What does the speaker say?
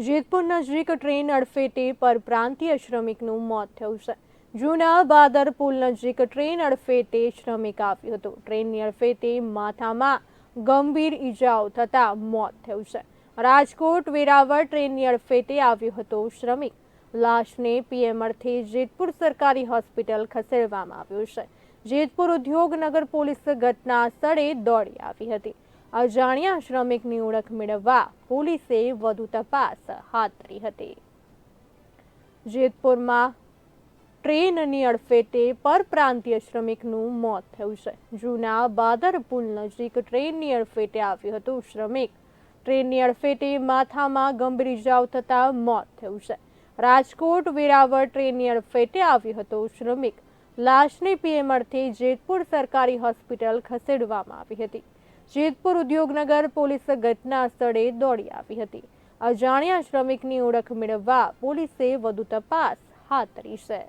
જેતપુર નજીક ટ્રેન અડફેટે પરપ્રાંતીય શ્રમિકનું મોત થયું છે. જૂના બાદર નજીક ટ્રેન અડફેટે શ્રમિક આવ્યું હતું. ટ્રેનની અડફેટે માથામાં ગંભીર ઈજાઓ થતાં મોત થયું છે. રાજકોટ વેરાવળ ટ્રેનની અડફેટે આવ્યો હતો શ્રમિક. લાશને પીએમ જેતપુર સરકારી હોસ્પિટલ ખસેડવામાં આવ્યો છે. જેતપુર ઉદ્યોગનગર પોલીસ ઘટના સ્થળે દોડી આવી હતી. અજાણ્યા શ્રમિકની ઓળખ મેળવવા પોલીસે વધુ તપાસ હાથ ધરી હતી. જેતપુરમાં ટ્રેનની અડફેટે પરપ્રાંતીય શ્રમિકનું મોત થયું છે. જૂના બાદર પુલ નજીક ટ્રેનની અડફેટે આવ્યું હતું શ્રમિક. ટ્રેનની અડફેટે માથામાં ગંભીર ઇજાઓ થતાં મોત થયું છે. રાજકોટ વેરાવળ ટ્રેનની અડફેટે આવ્યો હતો શ્રમિક. લાશને પીએમ જેતપુર સરકારી હોસ્પિટલ ખસેડવામાં આવી હતી. જેતપુર ઉદ્યોગનગર પોલીસ ઘટના સ્થળે દોડી આવી હતી. અજાણ્યા શ્રમિકની ઓળખ મેળવવા પોલીસે વધુ તપાસ હાથ ધરી છે.